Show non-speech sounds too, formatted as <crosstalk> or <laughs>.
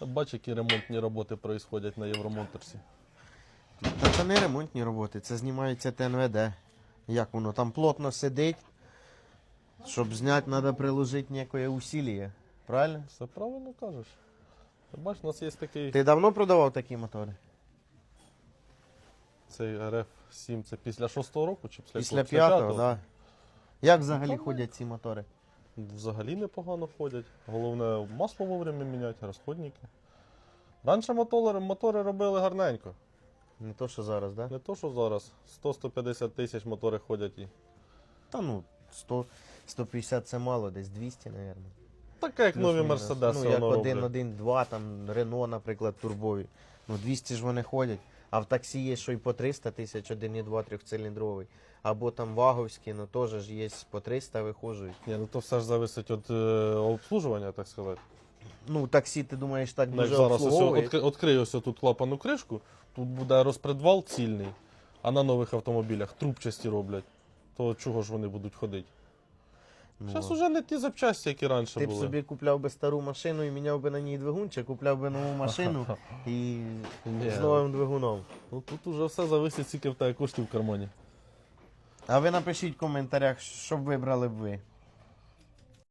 Бач, які ремонтні роботи проїсходять на Євромоторсі. Та це не ремонтні роботи, це знімається ТНВД. Як воно там плотно сидить. Щоб зняти, треба приложити некое усилие. Правильно? Все правильно кажеш. Та Бач, у нас є такий Ти давно продавав такі мотори? цей RF7, це після 6-го року чи після, Після п'ятого? п'ятого, так. Да. Як взагалі ходять ці мотори? Взагалі непогано ходять. Головне масло вовремя міняти, розходники. Раніше мотори, мотори робили гарненько. Не то, що зараз, так? Да? Не то, що зараз. 100-150 тисяч мотори ходять і. Та ну, 100, 150 це мало, десь 200, мабуть. Таке, як нові. Мерседеси. Ну, як воно один, роблять. один, два, там Рено, наприклад, турбові. Ну, 200 ж вони ходять. А в таксі є, що і по 300 тисяч, 1,2 трьохциліндровий. Або там ваговські, ну теж ж є по 300 виходжують. Ні, ну то все ж зависить від е, обслужування, так сказати. Ну, таксі, ти думаєш, так Ну, дуже зараз ось обслуговує? відкри- відкрию ось тут клапану кришку, тут буде розпредвал цільний, а на нових автомобілях трубчасті роблять. То чого ж вони будуть ходити? Ну, Зараз уже не ті запчасті, які раніше Ти б були. собі купляв би стару машину і міняв би на ній двигун, чи купляв би нову машину <laughs> і Ні. з новим двигуном. Ну тут уже все зависить, скільки в тебе коштів в кармані. А ви напишіть в коментарях, що б вибрали б ви.